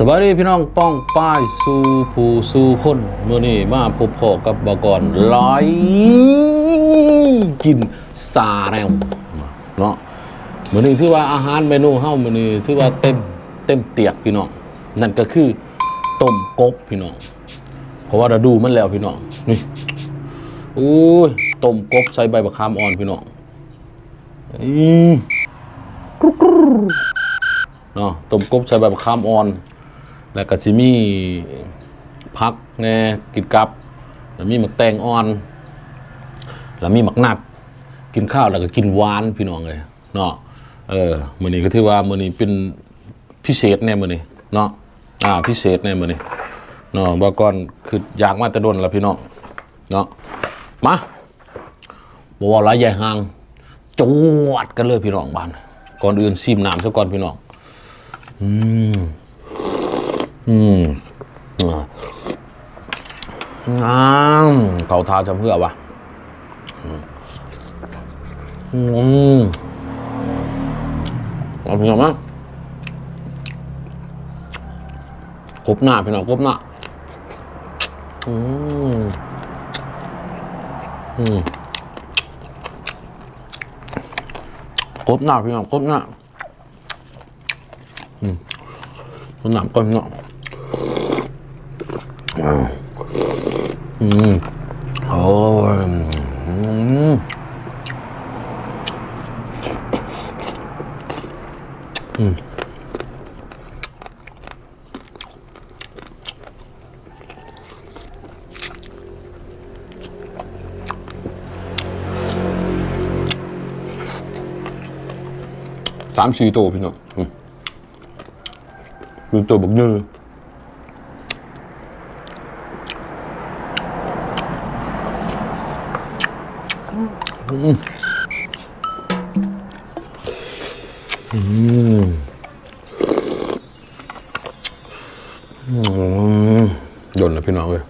สวัสดีพี่น้องป้องป้ายสู่ผู้สู่คนเมื่อนี้มาพบพอกับบกรไหลอยกินซาแนวเนาะเมื่อนี้ที่ว่าอาหารเมนูเฮ้าเมื่อนี้ที่ว่าเต็มเต็มเตียกพี่น้องนั่นก็คือต้มกบพี่น้องเพราะว่าเราดูมันแล้วพี่น้องนี่อู้ยต้มกบใส่ใบมะขามอ่อนพี่น้องอีกรุกรุเนาะต้มกบใส่ใบมะขามอ่อน แล้วก็สิมีพักแน่กินกับแล้วมีหมักแตงอ่อน แล้วมีหมักนัด กินข้าวแล้วก็กินหวานพี่น้องเลยเนาะเออมื้อนี้ก็ถือว่ามื้อนี้เป็นพิเศษแน่มื้อนี้เนาะอ่าพิเศษแน่มื้อนี้เนาะบ่ก่อนคืออยากมาแต่โดนแล้วพี่น้องเนาะมาบ่ว่าหลายใหญ่ห่างจวดกันเลยพี่น้องบ้านก่อนอื่นซิมน้ำซะก่อนพี่น้องอืม อืมอ้ามเขาทาจำเพื่อวะอืมอืมเอาพี่องมั้งกบหน้าพี่น้องกบหน้าอืมอืมกบหน้าพี่น้องกบหน้าอืมกบหน้าก่อนพี่น้องอืมโอ้ยอืมอืมสาม สี่ตัวพี่น้องอืมดูตัวบัก โดนต์นะพี่น้องเลย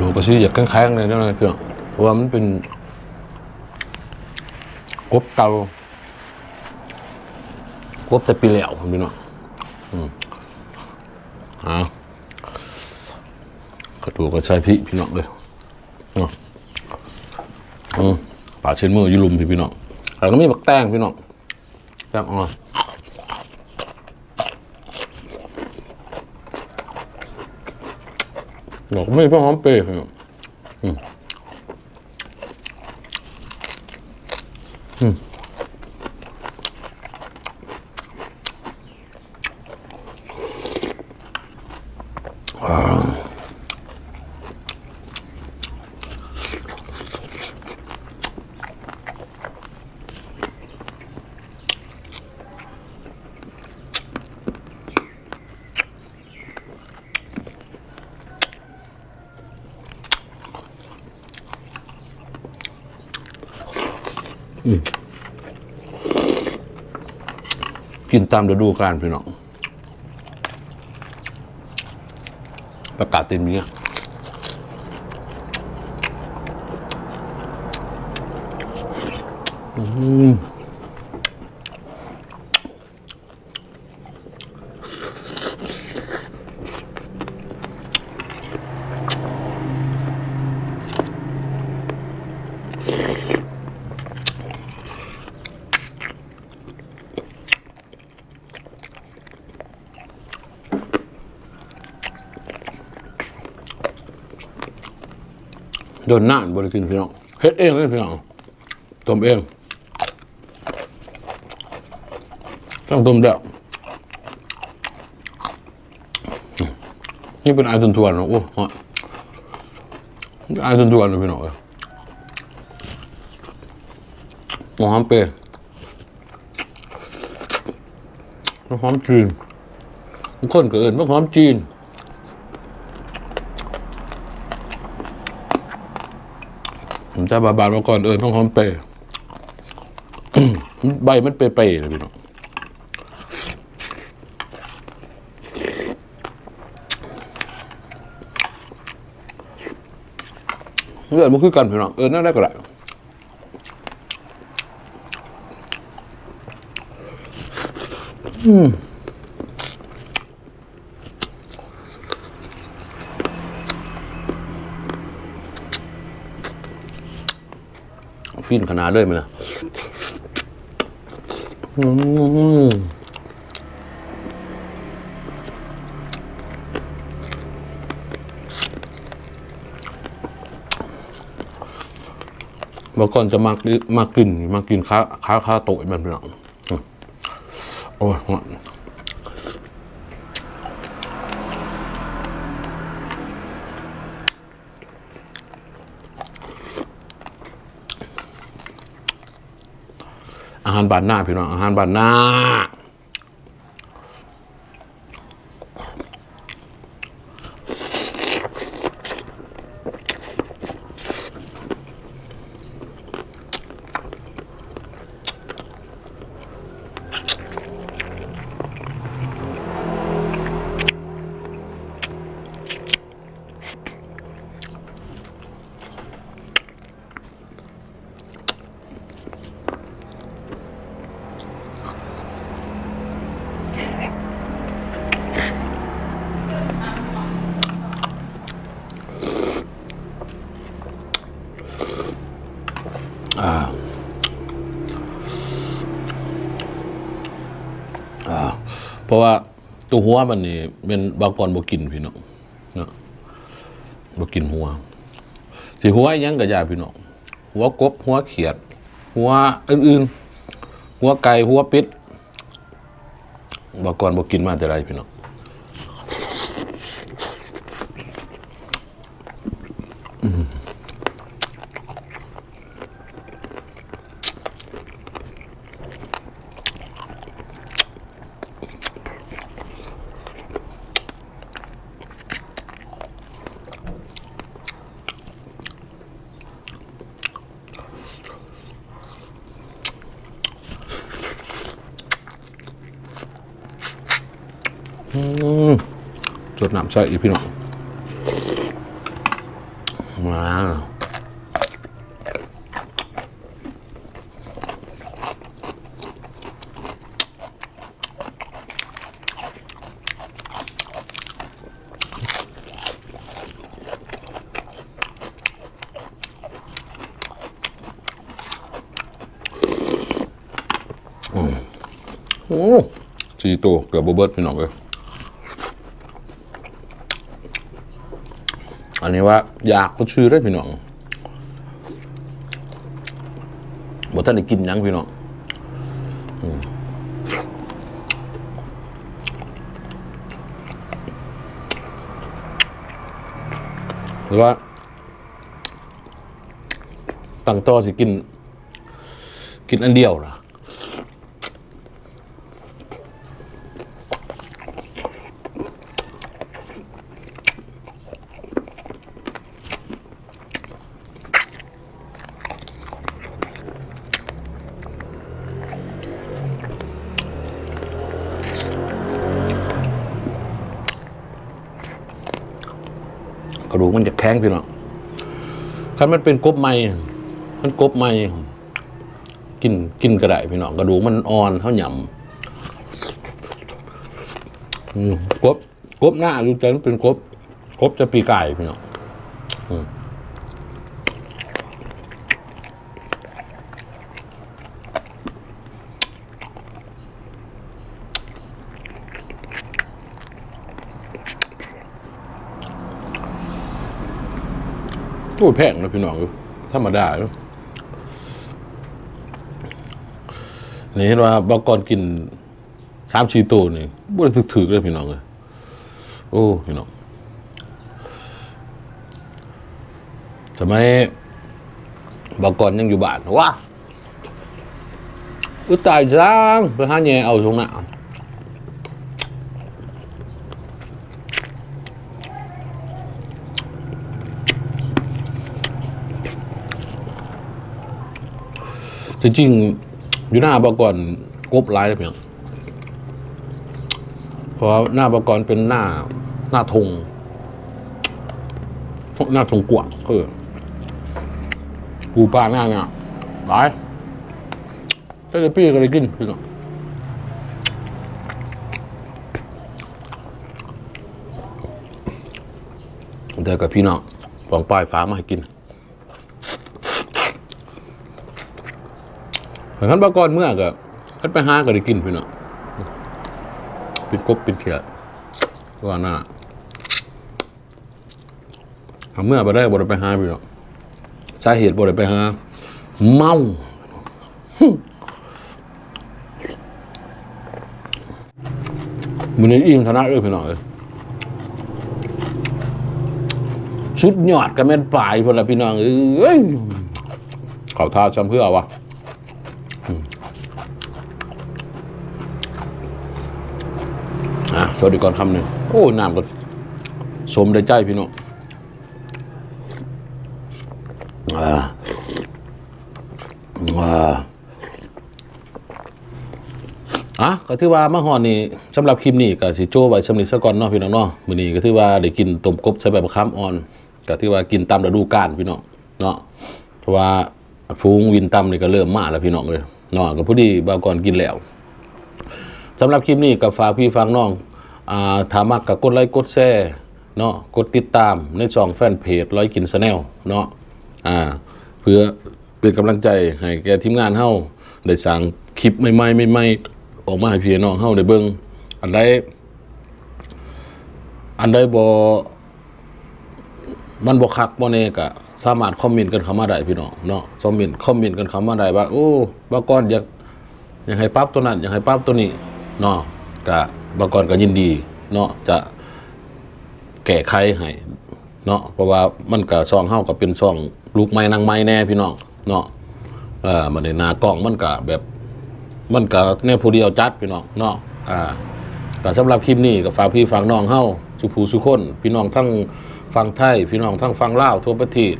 ดูกระซี่อยากแข็งๆเลยนะเพื่อนเพราะว่ามันเป็นกบเกากบแต่ปีแล้วพี่น้องอืมอ่ากระดูกกระชายพี่พี่น้องเลยอืมป่าเช็ดมืออยุลุมพี่พี่น้องแล้วก็มีบักแตงพี่น้องแตงอ่อน ดอกไม่เพื่อหอมเปรย์ครับอืมอืมอ่ากิน ตามฤดูกาลพี่น้องประกาศเต็มนี้อืม โดนหน้าบริกินพี่น้องเฮ็ดเองเลยพี่น้องต้มเองต้องต้มเด้อนี่เป็นไอตุนทวนเนาะโอ้ฮะไอตุนทวนๆเลยพี่น้องเอ้ยหอมเปรย์หอมจีนคนก็เอิ้นว่าหอมจีน ผมจะบาบานมาก่อนเออต้องหอมเปรย์ใบมันเปรย์ๆเลยพี่น้องเลือดมันคือกันพี่น้องเออนั่นได้ก็ได้ ฟินขนาดเลยมั้ยนะเมื่อก่อนจะมากินมากิน มากินข้าข้าข้าโต๊ะมันเป็นหรองอืมโอ้ยหวาน อาหารบ้านหน้าพี่น้องอาหารบ้านหน้าอ่า เพราะว่าตัวหัวมันนี่เป็นบางก่อนบ่กินพี่น้องเนาะบ่กินหัวสิหัวยังกระยาพี่น้องหัวกบหัวเขียด หัวอื่นๆ หัวไก่หัวเป็ดบางก่อนบ่กินมาแต่ไรพี่น้อง จดน้ำใส่อีกพี่น้องมาโอ้สี่ตัวเกือบบ่เบิดพี่น้องเลย อันนี้ว่าอยากก็ชื่อได้พี่น้องบ่ท่านได้กินยังพี่น้องหรือว่าตั้งต่อสิกิน กินอันเดียวล่ะ ระดูกมันจะแข็งพี่น้องคันมันเป็นกบใหม่มันกบใหม่กินกินกระไดพี่น้องกระดูกมันอ่อนเท่าหยำกบกบหน้าดูแต่มันเป็นกบกบจะปีกไก่พี่น้อง โอ้แพงนะพี่น้องเอ้ยธรรมดาเนอะนี่เห็นว่าบอกก่อนกินสามชีโตนี่บ่ได้ถือๆเลยพี่น้องเลยโอ้พี่น้องสมัยบอกก่อนยังอยู่บ้านว้าอุตายจังไปหาแย่เอาตรงหน้ จริงๆอยู่หน้าบก่อนกบหลายเลยเพียงเพราะว่าหน้าบกรเป็นหน้าหน้าธงหน้าธงกวางเออปูปลาหน้าเนี่ยหลายถ้าจะปี้ก็เลยกินพี่น้องเดี๋ยวกับพี่น้องปองปลายฟ้ามาให้กิน เหมือนกันบากรเมื่อก็คันไปหาก็ได้กินพี่เนาะเป็นกบเป็นเขียดว่าหน้าหาเมื่อไปได้บ่ได้ไปหาพี่เนาะสาเหตุบ่ได้ไปหา เมามันนี้อิ่มธนะเอ้ยพี่น้องเอ้ยชุดยอดกับแม่นปลายพนละพี่น้องเอ้ยเขาท่าจำเพื่อวะ อะ สวัสดีก่อนคำหนึ่งโอ้น้ำก็สมได้ใจพี่น้องอ่าอ่าอะก็ถือว่ามาฮอนนี่สำหรับคลิปนี้ก็สิโจ้ไว้สำนิซะก่อนเนาะพี่น้องเนาะมื้อนี้ก็ถือว่าได้กินต้มกบใส่ใบมะขามอ่อนก็ถือว่ากินตามฤดูกาลพี่น้องเนาะเพราะว่าฟูงวินตำนี่ก็เริ่มมาแล้วพี่น้องเลยเนาะก็พอดีบางก่อนกินแล้วสำหรับคลิปนี้กับฝากพี่ฟังน้อง ถามักกับกดไลค์กดแชร์เนาะกดติดตามในช่องแฟนเพจร้อยกินสแนลเนาะอ่าเพื่อเป็นกำลังใจให้แก่ทีมงานเฮาได้สร้างคลิปใหม่ๆใหม่ๆออกมาให้พี่น้องเฮาได้เบิ่งอันใดอันใดบ่มันบ่คักบ่แน่ก็สามารถคอมเมนต์กันเข้ามาได้พี่น้องเนาะคอมเมนต์คอมเมนต์กันเข้ามาได้ว่าโอ้บ่ก่อนอยากอยากให้ปรับตัวนั้นอยากให้ปรับตัวนี้เนาะกะ บางกรก็ยินดีเนาะจะแก้ไขให้เนาะเพราะว่ามันก็ซองเฮาก็เป็นซองลูกไม้นางไม้แน่พี่น้องเนาะเออมันในนากล้องมันก็แบบ มันก็แน่ผู้เดียวจัดพี่น้องเนาะอ่าก็สำหรับคลิปนี้ก็ฝากพี่ฝากน้องเฮาสุภูสุคนพี่น้องทั้งฟังไทยพี่น้องทั้งฟังลาวทั่วประเทศ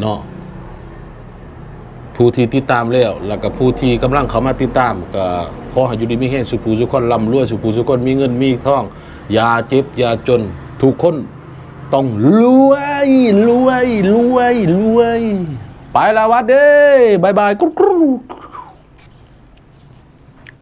เนาะ ผู้ที่ติดตามแล้ว แล้วก็ผู้ที่กำลังเข้ามาติดตามก็ขอให้อยู่ดีมีแห้งสุภูสุคนร่ำรวยสุภูสุคนมีเงินมีทองอย่าเจ็บอย่าจนทุกคนต้องรวยรวยรวยรวย ไปละวัดเด้บายบายกรุ๊กรุ๊ก